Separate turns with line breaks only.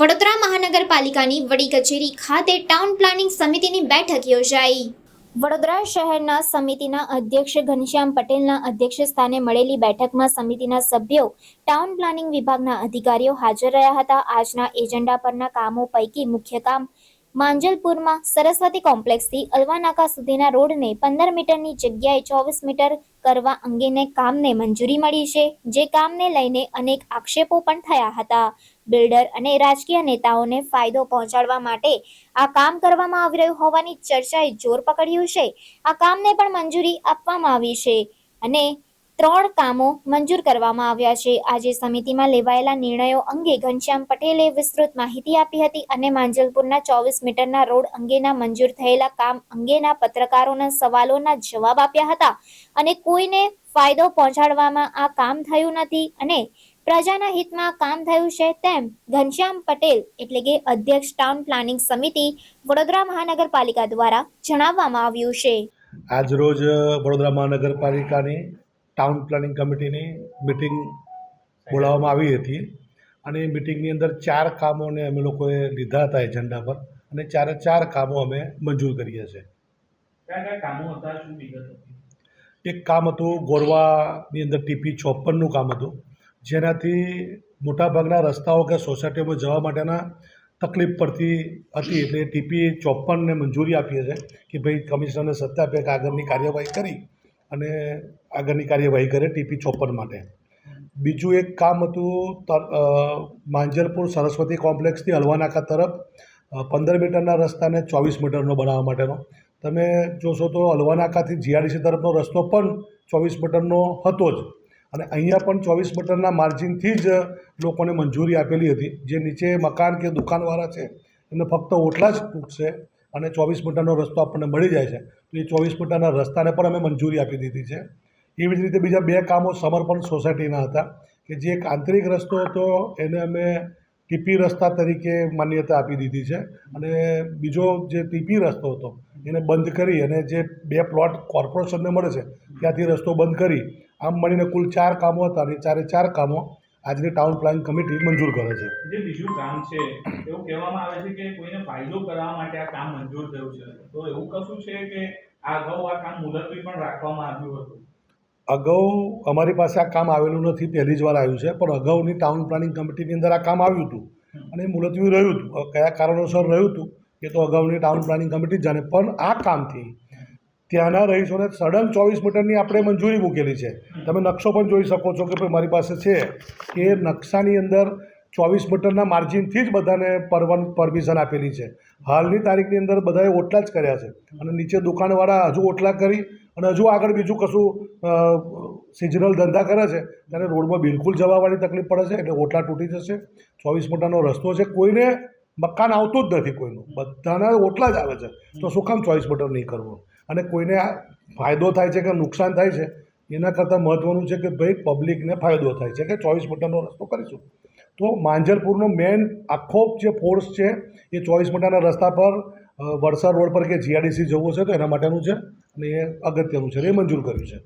વડોદરા મહાનગરપાલિકાની વડી કચેરી ખાતે ટાઉન પ્લાનિંગ સમિતિની બેઠક યોજાઈ. વડોદરા શહેરના સમિતિના અધ્યક્ષ ઘનશ્યામ પટેલના અધ્યક્ષ સ્થાને મળેલી બેઠકમાં સમિતિના સભ્યો ટાઉન પ્લાનિંગ વિભાગના અધિકારીઓ હાજર રહ્યા હતા. આજના એજન્ડા પરના કામો પૈકી મુખ્ય કામ માંજલપુરમાં સરસ્વતી કોમ્પ્લેક્સથી અલવાનાકા સુધીના રોડને પંદર મીટરની જગ્યાએ ચોવીસ મીટર કરવા અંગેને કામને મંજૂરી મળી છે, જે કામને લઈને અનેક આક્ષેપો પણ થયા હતા. બિલ્ડર અને રાજકીય નેતાઓને ફાયદો પહોંચાડવા માટે આ કામ કરવામાં આવી રહ્યું હોવાની ચર્ચાએ જોર પકડ્યું છે. આ કામને પણ મંજૂરી આપવામાં આવી છે અને ત્રણ કામો મંજૂર કરવામાં આવ્યા છે. આજે સમિતિમાં લેવાયેલા નિર્ણયો અંગે ઘનશ્યામ પટેલે વિસ્તૃત માહિતી આપી હતી અને માંજલપુરના ચોવીસ મીટરના રોડ અંગેના મંજૂર થયેલા કામ અંગેના પત્રકારોના સવાલોના જવાબ આપ્યા હતા અને કોઈને ફાયદો પહોંચાડવામાં આ કામ થયું નથી અને પ્રજાના હિતમાં કામ થયું છે તેમ ઘનશ્યામ પટેલ એટલે કે અધ્યક્ષ ટાઉન પ્લાનિંગ સમિતિ વડોદરા મહાનગરપાલિકા દ્વારા જણાવવામાં આવ્યું છે.
આજરોજ વડોદરા મહાનગરપાલિકાની ટાઉન પ્લાનિંગ કમિટીની મિટિંગ બોલાવવામાં આવી હતી. અને એ મિટિંગની અંદર ચાર કામોને અમે લોકોએ લીધા હતા એજન્ડા પર. અને ચારે ચાર કામો અમે મંજૂર કરીએ છીએ. એક કામ હતું ગોરવાની અંદર ટીપી ચોપનનું કામ હતું. જેનાથી મોટાભાગના રસ્તાઓ કે સોસાયટીઓમાં જવા માટેના તકલીફ પડતી હતી. એટલે ટીપી ચોપનને મંજૂરી આપીએ છીએ કે ભાઈ કમિશનરને સત્તા આપે કે આગળની કાર્યવાહી કરી. અને આગળની કાર્યવાહી કરે ટીપી ચોપન માટે. બીજું એક કામ હતું માંજલપુર સરસ્વતી કોમ્પ્લેક્સથી હલવાનાકા તરફ પંદર મીટરના રસ્તાને ચોવીસ મીટરનો બનાવવા માટેનો. તમે જોશો તો હલવાનાકાથી જીઆરડીસી તરફનો રસ્તો પણ ચોવીસ મીટરનો હતો જ. અને અહીંયા પણ ચોવીસ મીટરના માર્જિનથી જ લોકોને મંજૂરી આપેલી હતી. જે નીચે મકાન કે દુકાનવાળા છે, એમને ફક્ત ઓટલા જ તૂટશે. અને ચોવીસ મીટરનો રસ્તો આપણને મળી જાય છે. તો એ ચોવીસ મીટરના રસ્તાને પણ અમે મંજૂરી આપી દીધી છે. એવી જ રીતે બીજા બે કામો સમર્પણ સોસાયટીના હતા કે જે એક આંતરિક રસ્તો હતો, એને અમે ટીપી રસ્તા તરીકે માન્યતા આપી દીધી છે. અને બીજો જે ટીપી રસ્તો હતો, એને બંધ કરી અને જે બે પ્લોટ કોર્પોરેશનને મળે છે, ત્યાંથી રસ્તો બંધ કરી. આમ મળીને કુલ ચાર કામો હતા અને ચારે ચાર કામો આજની ટાઉન પ્લાનિંગ કમિટી મંજૂર કરે છે.
જે બીજું કામ છે એવું કહેવામાં આવે છે કે કોઈને ફાયદો કરવા માટે આ કામ મંજૂર થયું છે. તો એવું કશું છે કે આ અગાઉ આ કામ મુલતવી પણ રાખવામાં આવ્યું હતું?
અગાઉ અમારી પાસે આ કામ આવેલું નથી પહેલી જ વાર આવ્યું છે પણ અગાઉની ટાઉન પ્લાનિંગ કમિટીની અંદર આ કામ આવ્યું હતું. અને મુલતવી રહ્યું હતું. કયા કારણોસર રહ્યું હતું એ તો અગાઉની ટાઉન પ્લાનિંગ કમિટી જાણે. પણ આ કામથી ત્યાંના રહીશોને સડન ચોવીસ મીટરની આપણે મંજૂરી મૂકેલી છે. તમે નકશો પણ જોઈ શકો છો કે ભાઈ મારી પાસે છે કે નકશાની અંદર ચોવીસ મીટરના માર્જિનથી જ બધાને પરવન પરમિશન આપેલી છે. હાલની તારીખની અંદર બધાએ ઓટલા જ કર્યા છે. અને નીચે દુકાનવાળા હજુ ઓટલા કરી અને હજુ આગળ બીજું કશું સિઝનલ ધંધા કરે છે, ત્યારે રોડમાં બિલકુલ જવાવાળી તકલીફ પડે છે, એટલે ઓટલા તૂટી જશે. ચોવીસ મીટરનો રસ્તો છે, કોઈને મકાન આવતું જ નથી કોઈનું. બધાના ઓટલા જ આવે છે. તો શું કામ ચોવીસ મીટર નહીં કરવું? અને કોઈને ફાયદો થાય છે કે નુકસાન થાય છે, એના કરતાં મહત્ત્વનું છે કે ભાઈ પબ્લિકને ફાયદો થાય છે. કે ચોવીસ મીટરનો રસ્તો કરીશું. તો માંજલપુરનો મેન આખો જે ફોર્સ છે, એ ચોવીસ મીટરના રસ્તા પર વડસર રોડ પર કે જીઆરડીસી જવું છે તો એના માટેનું છે અને એ અગત્યનું છે. એ મંજૂર કર્યું છે.